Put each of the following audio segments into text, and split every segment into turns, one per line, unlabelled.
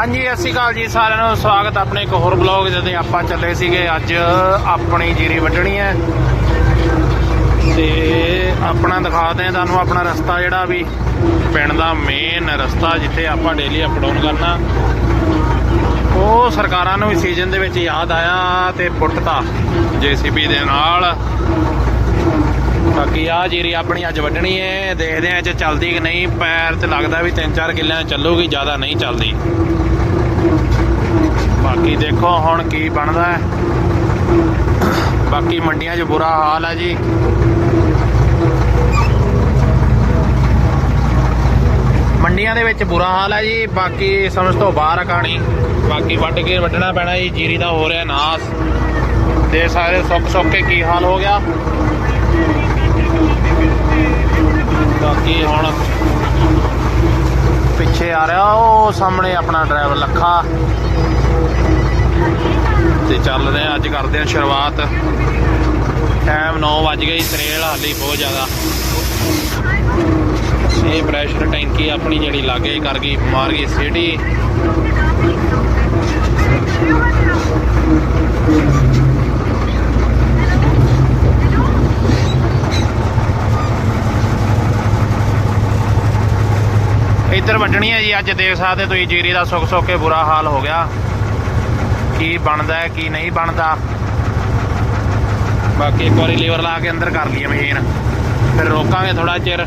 ਹਾਂਜੀ, ਸਤਿ ਸ਼੍ਰੀ ਅਕਾਲ ਜੀ, ਸਾਰਿਆਂ ਨੂੰ ਸਵਾਗਤ ਆਪਣੇ ਇੱਕ ਹੋਰ ਬਲੌਗ ਜਿਹਦੇ ਆਪਾਂ ਚੱਲੇ ਸੀਗੇ ਅੱਜ ਆਪਣੀ ਜੀਰੀ ਵੱਢਣੀ ਹੈ। ਤੇ ਆਪਣਾ ਦਿਖਾਦੇ ਆ ਤੁਹਾਨੂੰ ਆਪਣਾ ਰਸਤਾ ਜਿਹੜਾ ਵੀ ਪਿੰਡ ਦਾ ਮੇਨ ਰਸਤਾ ਜਿੱਥੇ ਆਪਾਂ ਡੇਲੀ ਅਪਡਾਊਨ ਕਰਨਾ। ਉਹ ਸਰਕਾਰਾਂ ਨੂੰ ਵੀ ਸੀਜ਼ਨ ਦੇ ਵਿੱਚ ਯਾਦ ਆਇਆ ਤੇ ਪੁੱਟਤਾ ਜੀਸੀਬੀ ਦੇ ਨਾਲ। ਬਾਕੀ ਆ ਜੀਰੀ ਆਪਣੀ ਅੱਜ ਵੱਢਣੀ ਹੈ, ਦੇਖਦੇ ਆ ਇਹ ਚੱਲਦੀ ਕਿ ਨਹੀਂ। ਪੈਰ ਤੇ ਲੱਗਦਾ ਵੀ 3-4 ਕਿੱਲਿਆਂ 'ਚ ਚੱਲੂਗੀ, ਜ਼ਿਆਦਾ ਨਹੀਂ ਚੱਲਦੀ। ਬਾਕੀ ਦੇਖੋ ਹੁਣ ਕੀ ਬਣਦਾ ਹੈ। ਬਾਕੀ ਮੰਡੀਆਂ 'ਚ ਬੁਰਾ ਹਾਲ ਹੈ ਜੀ। ਮੰਡੀਆਂ ਦੇ ਵਿੱਚ ਬੁਰਾ ਹਾਲ ਹੈ ਜੀ। ਬਾਕੀ ਸਮਝ ਤੋਂ ਬਾਹਰ ਆ ਕਹਾਣੀ। ਬਾਕੀ ਵੱਢ ਕੇ ਵੱਢਣਾ ਪੈਣਾ ਜੀ, ਜੀਰੀ ਦਾ ਹੋ ਰਿਹਾ ਨਾਸ। ਦੇ ਸਾਰੇ ਸੁੱਕ ਸੁੱਕ ਕੇ ਕੀ ਹਾਲ ਹੋ ਗਿਆ? ਬਾਕੀ ਹੁਣ ਪਿੱਛੇ ਆ ਰਿਹਾ ਉਹ ਸਾਹਮਣੇ ਆਪਣਾ ਡਰਾਈਵਰ ਲੱਖਾ। ਤੇ ਚੱਲ ਆ ਅੱਜ ਕਰਦੇ ਆ ਸ਼ੁਰੂਆਤ। ਟਾਈਮ 9 ਵੱਜ ਗਈ ਤਰੇਲ ਹਾਲੀ ਬਹੁਤ ਜ਼ਿਆਦਾ। ਇਹ ਪ੍ਰੈਸ਼ਰ ਟੈਂਕੀ ਆਪਣੀ ਜਿਹੜੀ ਲਾਗੇ ਕਰ ਗਈ, ਮਾਰ ਗਈ ਸਿਟੀ ਇੱਧਰ ਵੱਢਣੀ ਹੈ ਜੀ, ਅੱਜ ਦੇਖ ਸਕਦੇ ਤੁਸੀਂ ਜੀਰੀ ਦਾ ਸੁੱਕ ਸੁੱਕ ਕੇ ਬੁਰਾ ਹਾਲ ਹੋ ਗਿਆ। ਕੀ ਬਣਦਾ ਹੈ, ਕੀ ਨਹੀਂ ਬਣਦਾ। ਬਾਕੀ ਇੱਕ ਵਾਰੀ ਲੀਵਰ ਲਾ ਕੇ ਅੰਦਰ ਕਰ ਲਈਏ ਮਸ਼ੀਨ। ਫਿਰ ਰੋਕਾਂਗੇ ਥੋੜਾ ਚਿਰ।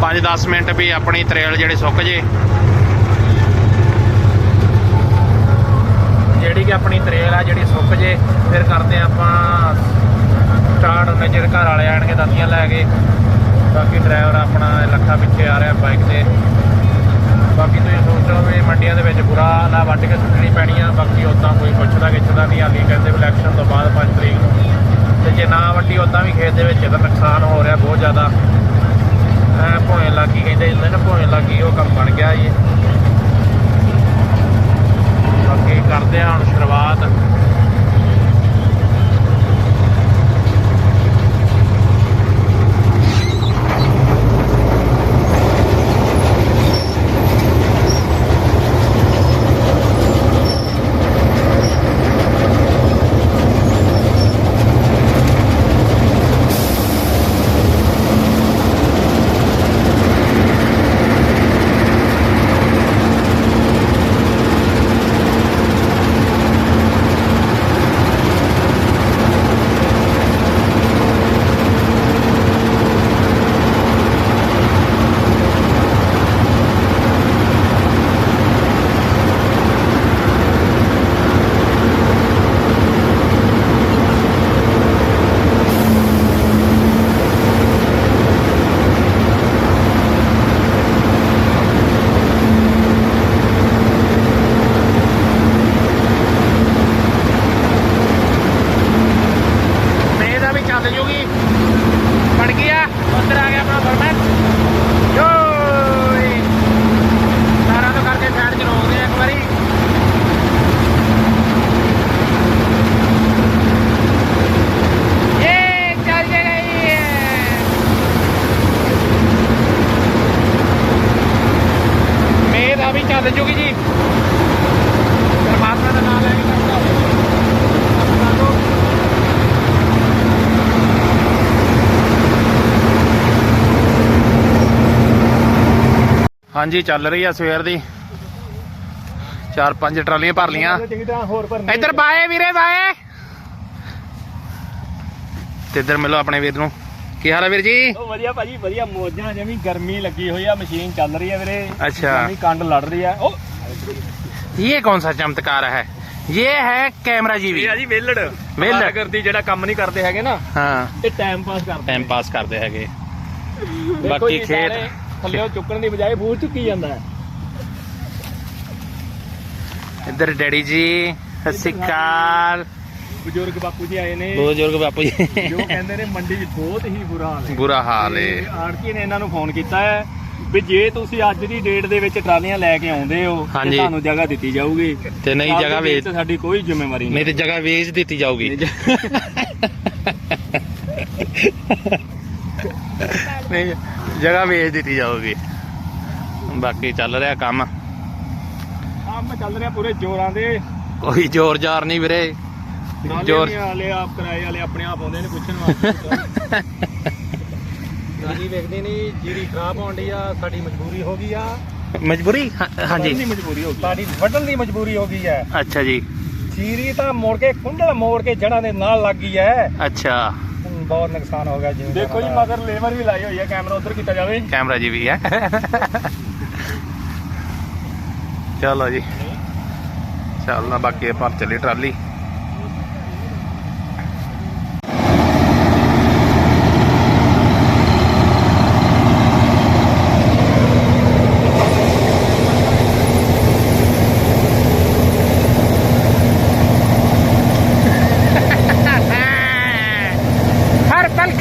5-10 ਮਿੰਟ ਵੀ ਆਪਣੀ ਤਰੇਲ ਜਿਹੜੀ ਸੁੱਕ ਜੇ। ਜਿਹੜੀ ਕਿ ਆਪਣੀ ਤਰੇਲ ਆ, ਜਿਹੜੀ ਸੁੱਕ ਜੇ, ਫਿਰ ਕਰਦੇ ਆਪਾਂ ਸਟਾਰਟ ਉਹਨੇ ਚਿਰ ਘਰ ਵਾਲੇ ਆਣਗੇ ਦਾਤੀਆਂ ਲੈ ਕੇ। ਬਾਕੀ ਡਰਾਈਵਰ ਆਪਣਾ ਲੱਖਾ ਪਿੱਛੇ ਆ ਰਿਹਾ ਬਾਈਕ ਤੇ। ਬਾਕੀ ਤੁਸੀਂ ਸੋਚੋ ਵੀ ਮੰਡੀਆਂ ਦੇ ਵਿੱਚ ਬੁਰਾ ਨਾ ਵੱਢ ਕੇ ਸੁੱਟਣੀ ਪੈਣੀ ਆ, ਬਾਕੀ ਉਦਾਂ ਕੋਈ ਪੁੱਛਦਾ ਗਿੱਛਦਾ ਨਹੀਂ, ਹਾਲੀ ਕਹਿੰਦੇ ਇਲੈਕਸ਼ਨ ਤੋਂ ਬਾਅਦ 5 ਤਰੀਕ ਨੂੰ। ਤੇ ਜੇ ਨਾ ਵੱਢੀ ਉਦਾਂ ਵੀ ਖੇਤ ਦੇ ਵਿੱਚ ਇਹਦਾ ਨੁਕਸਾਨ ਹੋ ਰਿਹਾ ਬਹੁਤ ਜ਼ਿਆਦਾ। ਐ ਭੋਏ ਲੱਗੀ ਕਹਿੰਦੇ ਹੁੰਦੇ ਨਾ ਭੋਏ ਲੱਗੀ, ਉਹ ਕੰਮ ਬਣ ਗਿਆ ਜੀ। ਬਾਕੀ ਕਰਦੇ ਹਾਂ ਹੁਣ ਸ਼ੁਰੂਆਤ ਮੇਰਾ ਦਾ ਵੀ ਚੱਲ ਜੂਗੀ ਬਣ ਗਿਆ ਉੱਧਰ ਆ ਗਿਆ ਆਪਣਾ ਫਰਮੈਨ ਯੋ ਸਾਰਾ ਤੋਂ ਕਰਕੇ ਸਾਈਡ ਚ ਰੋਕਦੇ ਆ ਇੱਕ ਵਾਰੀ ਇਹ ਚੱਲ ਜੇ ਗਈ ਮੇਰਾ ਜੂਗੀ ਜੀ। ਪਰਮਾਤਮਾ ਦਾ ਨਾਮ ਲੈ ਕੇ ਹਾਂਜੀ, ਚੱਲ ਰਹੀ ਆ ਸਵੇਰ ਦੀ। ਚਾਰ ਪੰਜ ਟਰਾਲੀਆਂ ਭਰ ਲੀਆਂ। ਇੱਧਰ ਬਾਏ ਵੀਰੇ, ਬਾਏ। ਤੇ ਇੱਧਰ ਮਿਲੋ ਆਪਣੇ ਵੀਰ ਨੂੰ। ਕੀ ਹਾਲ ਹੈ ਵੀਰ ਜੀ?
ਉਹ ਵਧੀਆ ਭਾਜੀ ਵਧੀਆ। ਮੋਜਾਂ ਜਿਵੇਂ ਗਰਮੀ ਲੱਗੀ ਹੋਈ ਆ ਮਸ਼ੀਨ ਚੱਲ ਰਹੀ ਆ ਵੀਰੇ।
ਅੱਛਾ।
ਜਿਵੇਂ ਕੰਡ ਲੜ ਰਹੀ ਆ। ਉਹ
ਇਹ ਕੌन सा ਚਮਤਕਾਰ ਹੈ? ਇਹ ਹੈ ਕੈਮਰਾ ਜੀ ਵੀ।
ਇਹ ਆ ਜੀ ਵੇਲੜ।
ਵਿਹਲੜ।
ਕਰਦੀ ਜਿਹੜਾ ਕੰਮ ਨਹੀਂ ਕਰਦੇ ਹੈਗੇ ਨਾ
ਹਾਂ।
ਇਹ ਟਾਈਮ ਪਾਸ ਕਰਦੇ
ਟਾਈਮ ਪਾਸ ਕਰਦੇ ਹੈਗੇ। ਬਾਕੀ ਖੇਤ
ਥੱਲਿਓ ਚੁੱਕਣ ਦੀ ਬਜਾਏ ਬੂਝ ਚੁੱਕੀ ਜਾਂਦਾ ਹੈ।
ਇੱਧਰ ਡੈਡੀ ਜੀ ਸਤਿ ਸ਼੍ਰੀ ਅਕਾਲ।
ਬਜ਼ੁਰਗ ਬਾਪੂ ਜੀ ਆਏ ਨੇ।
ਬਜ਼ੁਰਗ ਬਾਪੂ ਜੀ।
ਜੋ ਕਹਿੰਦੇ ਨੇ ਮੰਡੀ 'ਚ ਬਹੁਤ ਹੀ ਬੁਰਾ ਹਾਲ ਹੈ।
ਬੁਰਾ ਹਾਲ
ਤੇ ਆੜਤੀ ਨੇ ਇਹਨਾਂ ਨੂੰ ਫੋਨ ਕੀਤਾ ਹੈ ਵੀ ਜੇ ਤੁਸੀਂ ਅੱਜ ਦੀ ਡੇਟ ਦੇ ਵਿੱਚ ਟਰਾਲੀਆਂ ਲੈ ਕੇ ਆਉਂਦੇ ਹੋ ਤੇ। ਤੁਹਾਨੂੰ ਜਗ੍ਹਾ ਦਿੱਤੀ ਜਾਊਗੀ।
ਤੇ ਨਹੀਂ ਜਗ੍ਹਾ ਵੇਚ
ਤੇ ਸਾਡੀ ਕੋਈ ਜ਼ਿੰਮੇਵਾਰੀ
ਨਹੀਂ। ਤੇ ਜਗ੍ਹਾ ਵੇਚ ਦਿੱਤੀ ਜਾਊਗੀ। ਨਹੀਂ ਜਗ੍ਹਾ ਵੇਚ ਦਿੱਤੀ ਜਾਊਗੀ। ਬਾਕੀ ਚੱਲ ਰਿਹਾ ਕੰਮ।
ਕੰਮ ਚੱਲ ਰਿਹਾ ਪੂਰੇ ਜ਼ੋਰਾਂ ਦੇ।
ਕੋਈ ਜ਼ੋਰ ਜ਼ਾਰ ਨਹੀਂ ਵੀਰੇ। ਜ਼ੋਰ
ਵਾਲੇ ਆਪ ਕਿਰਾਏ ਵਾਲੇ ਆਪਣੇ ਆਪ ਆਉਂਦੇ ਨੇ ਪੁੱਛਣ ਵਾਸਤੇ
ਜੀਰੀ ਵੇਖਦੇ ਨਹੀਂ ਜੀਰੀ ਖਰਾਬ ਹੋਣ ਡਈ ਆ ਸਾਡੀ ਮਜਬੂਰੀ ਹੋ ਗਈ ਆ।
ਮਜਬੂਰੀ? ਹਾਂ- ਹਾਂਜੀ।
ਨਹੀਂ ਮਜਬੂਰੀ ਹੋ ਗਈ
ਸਾਡੀ ਵੱਢਣ ਦੀ ਮਜਬੂਰੀ ਹੋ ਗਈ ਹੈ।
ਅੱਛਾ ਜੀ।
ਜੀਰੀ ਤਾਂ ਮੋੜ ਕੇ ਕੁੰਡਲ ਮੋੜ ਕੇ ਜੜਾਂ ਦੇ ਨਾਲ ਲੱਗ ਗਈ ਹੈ।
ਅੱਛਾ।
ਬਹੁਤ ਨੁਕਸਾਨ ਹੋ ਗਿਆ ਜੀ।
ਦੇਖੋ ਜੀ ਮਗਰ ਲੇਬਰ ਵੀ ਲਾਈ ਹੋਈ ਹੈ ਕੈਮਰਾ ਉਧਰ ਕੀਤਾ ਜਾਵੇ।
ਕੈਮਰਾ ਜੀ ਵੀ ਹੈ। ਚਲੋ ਜੀ। ਚੱਲਣਾ ਬਾਕੀ ਪਰ ਚੱਲੀ ਟਰਾਲੀ।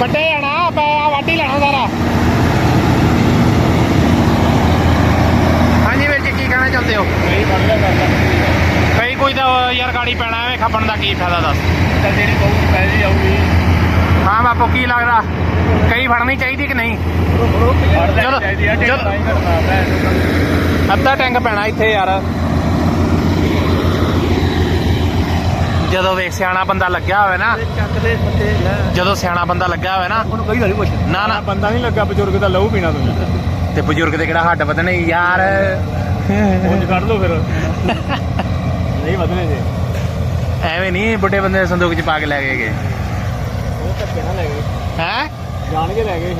ਵੱਡੇ ਜਾਣਾ ਪੈ ਵਾਢੀ ਲੈਣਾ ਸਾਰਾ। ਹਾਂਜੀ ਵੀਰ ਜੀ ਕੀ ਕਹਿਣਾ ਚਾਹੁੰਦੇ ਹੋ? ਕਈ ਕੋਈ ਤਾਂ ਯਾਰ ਗਾੜੀ ਪੈਣਾ ਐਵੇਂ ਖੱਪਣ ਦਾ ਕੀ ਫਾਇਦਾ ਦੱਸ?
ਤਾਂ ਜਿਹੜੀ ਬਹੁਤ ਪੈ ਜੀ ਆਊਗੀ।
ਹਾਂ ਬਾਪੂ ਕੀ ਲੱਗਦਾ? ਕਈ ਫੜਨੀ ਚਾਹੀਦੀ ਕਿ ਨਹੀਂ? ਚਲੋ, ਅੱਧਾ ਟੈਂਕ ਪੈਣਾ ਇੱਥੇ ਯਾਰ। ਜਦੋਂ ਵੇਖ ਸਿਆਣਾ ਬੰਦਾ ਲੱਗਿਆ ਹੋਵੇ ਨਾ
ਚੱਕ ਦੇ ਪੱਤੇ ਲੈ।
ਜਦੋਂ ਸਿਆਣਾ ਬੰਦਾ ਲੱਗਿਆ ਹੋਵੇ ਨਾ
ਉਹਨੂੰ ਕਹੀ ਗੱਲ ਕੁਛ।
ਨਾ ਨਾ।
ਬੰਦਾ ਨਹੀਂ ਲੱਗਾ ਬਜ਼ੁਰਗ ਦਾ ਲਹੂ ਪੀਣਾ ਤੁਸੀਂ।
ਤੇ ਬਜ਼ੁਰਗ ਦੇ ਕਿਹੜਾ ਹੱਡ ਵਧਣੇ ਯਾਰ।
ਉਂਝ ਕੱਢ ਲਓ ਫਿਰ। ਨਹੀਂ ਵਧਨੇ ਜੇ।
ਐਵੇਂ ਨਹੀਂ ਬੁੱਢੇ ਬੰਦੇ ਦੇ ਸੰਦੂਕ 'ਚ ਪਾ ਕੇ ਲੈ ਗਏ ਗੇ
ਉਹ ਧੱਕੇ ਨਾ ਲੈ ਗਏ?
ਹੈ?
ਜਾਣ ਕੇ ਲੈ ਗਏ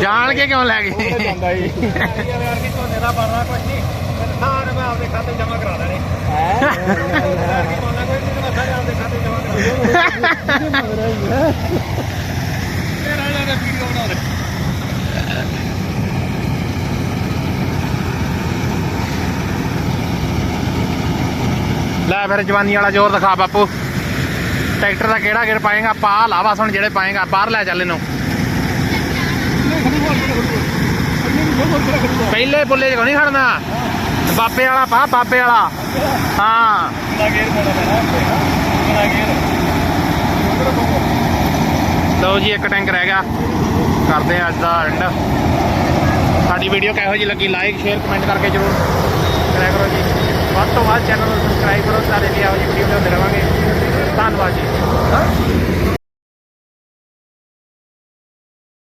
ਜਾਣ ਕੇ ਕਿਉਂ ਲੈ ਗਏ?
ਜਾਂਦਾ ਸੀ
ਯਾਰ ਕੀ ਝੋਨੇ ਦਾ ਬਣਨਾ ਕੁਛ ਨਹੀਂ। ਖਾਣ ਮੈਂ ਆਪਦੇ ਖਾਤੇ ਜਮਾ ਕਰਾ ਦੇਣੇ ਕੀ ਬਣਨਾ ਕੋਈ ਨਹੀਂ ਮੈਂ ਸਾਰੇ ਆਪਦੇ ਖਾਤੇ ਜਮਾ ਕਰਾ ਦੇਣੇ। ਮੇਰਾ ਜਿਹੜਾ ਵੀਡੀਓ ਬਣਾ ਦੇ
ਲੈ ਫਿਰ ਜਵਾਨੀ ਵਾਲਾ ਜ਼ੋਰ ਦਿਖਾ ਬਾਪੂ। ਟਰੈਕਟਰ ਦਾ ਕਿਹੜਾ ਗੇੜ ਪਾਏਗਾ? ਪਾ ਲਾਵਾ ਸੁਣ ਜਿਹੜੇ ਪਾਏਗਾ। ਬਾਹਰ ਲੈ ਚੱਲ ਇਹਨੂੰ। ਪਹਿਲੇ ਬੁੱਲੇ 'ਚ ਨਹੀਂ ਖੜਨਾ? ਬਾਬੇ ਵਾਲਾ ਪਾ, ਬਾਬੇ ਵਾਲਾ। ਹਾਂ।
ਕਿਹੜਾ
ਲਓ ਜੀ, ਇੱਕ ਟੈਂਕ ਰਹਿ ਗਿਆ। ਕਰਦੇ ਆ ਅੱਜ ਦਾ ਐਂਡ ਸਾਡੀ ਵੀਡੀਓ ਕਿਹੋ ਜੀ ਲੱਗੀ? ਲਾਈਕ ਸ਼ੇਅਰ ਕਮੈਂਟ ਕਰਕੇ ਜਰੂਰ ਕਰਿਆ ਕਰੋ ਜੀ। ਵੱਧ ਤੋਂ ਵੱਧ ਚੈਨਲ ਨੂੰ ਸਬਸਕ੍ਰਾਈਬ ਕਰੋ। ਸਾਰੇ ਲਈ ਆਓ ਜੀ ਵੀਡੀਓ ਲਿਆਉਂਦੇ ਰਵਾਂਗੇ। ਧੰਨਵਾਦ ਜੀ।